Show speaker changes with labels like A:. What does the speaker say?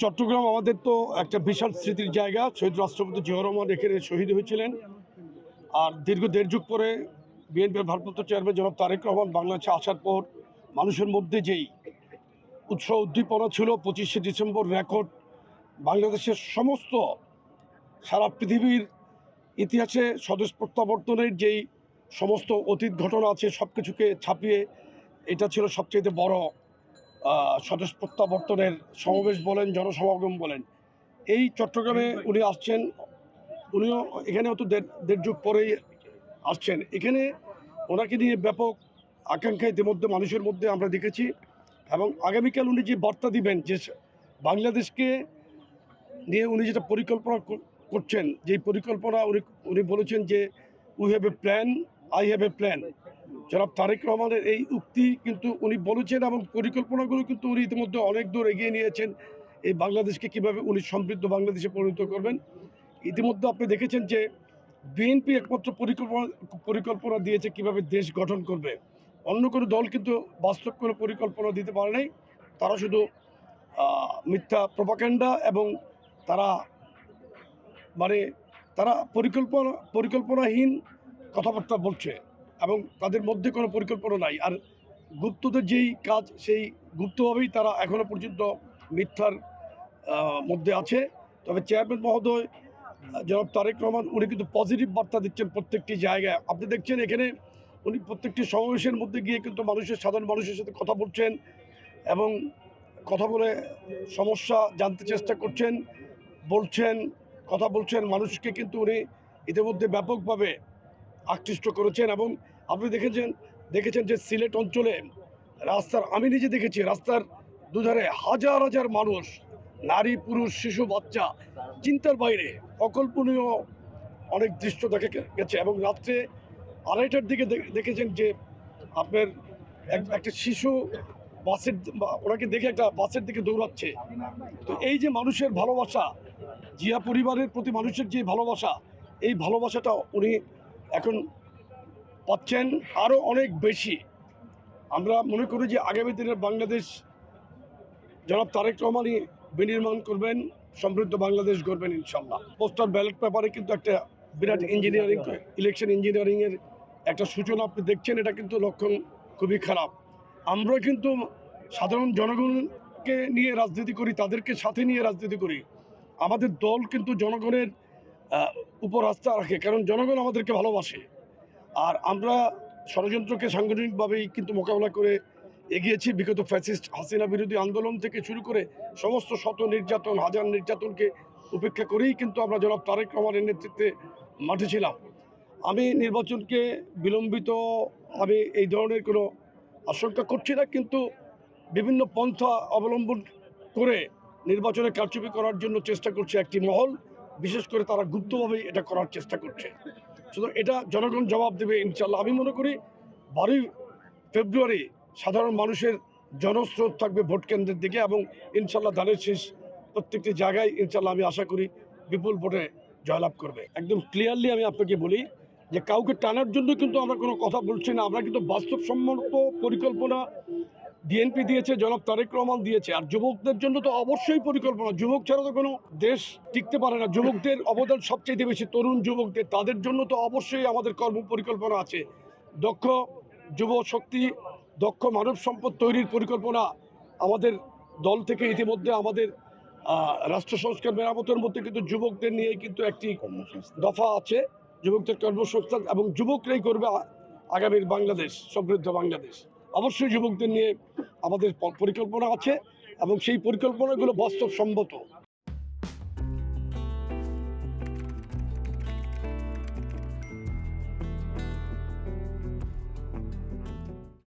A: চট্টগ্রাম আমাদের তো একটা বিশাল স্মৃতির জায়গা। শহীদ রাষ্ট্রপতি জিয়া রহমান এখানে শহীদ হয়েছিলেন। আর দীর্ঘ দেড় যুগ পরে বিএনপির ভারপ্রাপ্ত চেয়ারম্যান জনাব তারেক রহমান বাংলাদেশে আসার পর মানুষের মধ্যে যেই উৎসাহ উদ্দীপনা ছিল, পঁচিশে ডিসেম্বর রেকর্ড, বাংলাদেশের সমস্ত সারা পৃথিবীর ইতিহাসে স্বদেশ প্রত্যাবর্তনের যেই সমস্ত অতীত ঘটনা আছে সব কিছুকে ছাপিয়ে এটা ছিল সবচেয়ে বড় স্বদেশ প্রত্যাবর্তনের সমাবেশ বলেন, জনসমাগম বলেন। এই চট্টগ্রামে উনি আসছেন, উনিও এখানেও তো দেড় যুগ পরেই আসছেন। এখানে ওনাকে নিয়ে ব্যাপক আকাঙ্ক্ষা ইতিমধ্যে মানুষের মধ্যে আমরা দেখেছি এবং আগামীকাল উনি যে বার্তা দিবেন যে বাংলাদেশকে নিয়ে উনি যেটা পরিকল্পনা করছেন যে পরিকল্পনা উনি উনি বলেছেন যে we have a plan I have a plan জনাব তারেক রহমানের এই উক্তি কিন্তু উনি বলেছেন এবং পরিকল্পনাগুলো কিন্তু উনি ইতিমধ্যে অনেক দূর এগিয়ে নিয়েছেন। এই বাংলাদেশকে কীভাবে উনি সমৃদ্ধ বাংলাদেশে পরিণত করবেন? ইতিমধ্যে আপনি দেখেছেন যে বিএনপি একমাত্র পরিকল্পনা পরিকল্পনা দিয়েছে কীভাবে দেশ গঠন করবে। অন্য কোনো দল কিন্তু বাস্তব কোনো পরিকল্পনা দিতে পারে নাই। তারা শুধু মিথ্যা প্রপাকেন্ডা এবং তারা মানে তারা পরিকল্পনা, পরিকল্পনাহীন কথাবার্তা বলছে এবং তাদের মধ্যে কোনো পরিকল্পনা নাই। আর গুপ্তদের যেই কাজ, সেই গুপ্তভাবেই তারা এখনও পর্যন্ত মিথ্যার মধ্যে আছে। তবে চেয়ারম্যান মহোদয়, জনাব তারেক রহমান, উনি কিন্তু পজিটিভ বার্তা দিচ্ছেন প্রত্যেকটি জায়গায়। আপনি দেখছেন এখানে উনি প্রত্যেকটি সমাবেশের মধ্যে গিয়ে কিন্তু মানুষের, সাধারণ মানুষের সাথে কথা বলছেন এবং কথা বলে সমস্যা জানতে চেষ্টা করছেন, বলছেন, কথা বলছেন। মানুষকে কিন্তু উনি ইতিমধ্যে ব্যাপকভাবে আকৃষ্ট করেছেন এবং আপনি দেখেছেন দেখেছেন যে সিলেট অঞ্চলে রাস্তার, আমি নিজে দেখেছি রাস্তার দুধারে হাজার হাজার মানুষ, নারী, পুরুষ, শিশু, বাচ্চা, চিন্তার বাইরে, অকল্পনীয় অনেক দৃশ্য দেখে গেছে এবং রাত্রে আড়াইটার দিকে দেখেছেন যে আপনার এক- একটা শিশু বাসের ওনাকে দেখে একটা বাসের দিকে দৌড়াচ্ছে। তো এই যে মানুষের ভালোবাসা, জিয়া পরিবারের প্রতি মানুষের যে ভালোবাসা, এই ভালোবাসাটা উনি এখন পাচ্ছেন আরও অনেক বেশি। আমরা মনে করি যে আগামী দিনের বাংলাদেশ জনাব তারেক রহমানই বিনির্মাণ করবেন, সমৃদ্ধ বাংলাদেশ গড়বেন ইনশাল্লাহ পোস্টার ব্যালট পেপারে কিন্তু একটা বিরাট ইঞ্জিনিয়ারিং ইলেকশন ইঞ্জিনিয়ারিংয়ের একটা সূচনা আপনি দেখছেন, এটা কিন্তু লক্ষণ খুবই খারাপ। আমরা কিন্তু সাধারণ জনগণকে নিয়ে রাজনীতি করি, তাদেরকে সাথে নিয়ে রাজনীতি করি। আমাদের দল কিন্তু জনগণের উপর আস্থা রাখে, কারণ জনগণ আমাদেরকে ভালোবাসে। আর আমরা ষড়যন্ত্রকে সাংগঠনিকভাবেই কিন্তু মোকাবেলা করে এগিয়েছি। বিগত ফ্যাসিস্ট হাসিনা বিরোধী আন্দোলন থেকে শুরু করে সমস্ত শত নির্যাতন, হাজার নির্যাতনকে উপেক্ষা করেই কিন্তু আমরা জনাব তারেক রহমানের নেতৃত্বে মাঠে ছিলাম। আমি নির্বাচনকে বিলম্বিত আমি এই ধরনের কোনো আশঙ্কা করছি না, কিন্তু বিভিন্ন পন্থা অবলম্বন করে নির্বাচনে কারচুপি করার জন্য চেষ্টা করছে একটি মহল। বিশেষ করে তারা গুপ্তভাবেই এটা করার চেষ্টা করছে। সুতরাং এটা জনগণ জবাব দেবে ইনশাল্লাহ আমি মনে করি বারোই ফেব্রুয়ারি সাধারণ মানুষের জনস্রোত থাকবে ভোট কেন্দ্রের দিকে এবং ইনশাল্লাহ ধানের শেষ প্রত্যেকটি জায়গায় ইনশাল্লাহ আমি আশা করি বিপুল ভোটে জয়লাভ করবে। একদম ক্লিয়ারলি আমি আপনাকে বলি যে কাউকে টানার জন্য কিন্তু আমরা কোনো কথা বলছি না। আমরা কিন্তু বাস্তবসম্মত পরিকল্পনা বিএনপি দিয়েছে জনাব তারেক রহমান দিয়েছে। আর যুবকদের জন্য তো অবশ্যই পরিকল্পনা। যুবক ছাড়া তো কোনো দেশ টিকতে পারে না। যুবকদের অবদান সবচেয়ে বেশি তরুণ যুবকদের। তাদের জন্য তো অবশ্যই আমাদের কর্ম পরিকল্পনা আছে। দক্ষ যুব শক্তি দক্ষ মানব সম্পদ তৈরির পরিকল্পনা আমাদের দল থেকে ইতিমধ্যে আমাদের আহ, রাষ্ট্র সংস্কার মেরামতের মধ্যে কিন্তু যুবকদের নিয়ে কিন্তু একটি দফা আছে। যুবকদের কর্মসংস্থান এবং যুবকরাই করবে আগামীর বাংলাদেশ সমৃদ্ধ বাংলাদেশ। অবশ্যই যুবকদের নিয়ে আমাদের পরিকল্পনা আছে এবং সেই পরিকল্পনাগুলো বাস্তবসম্মত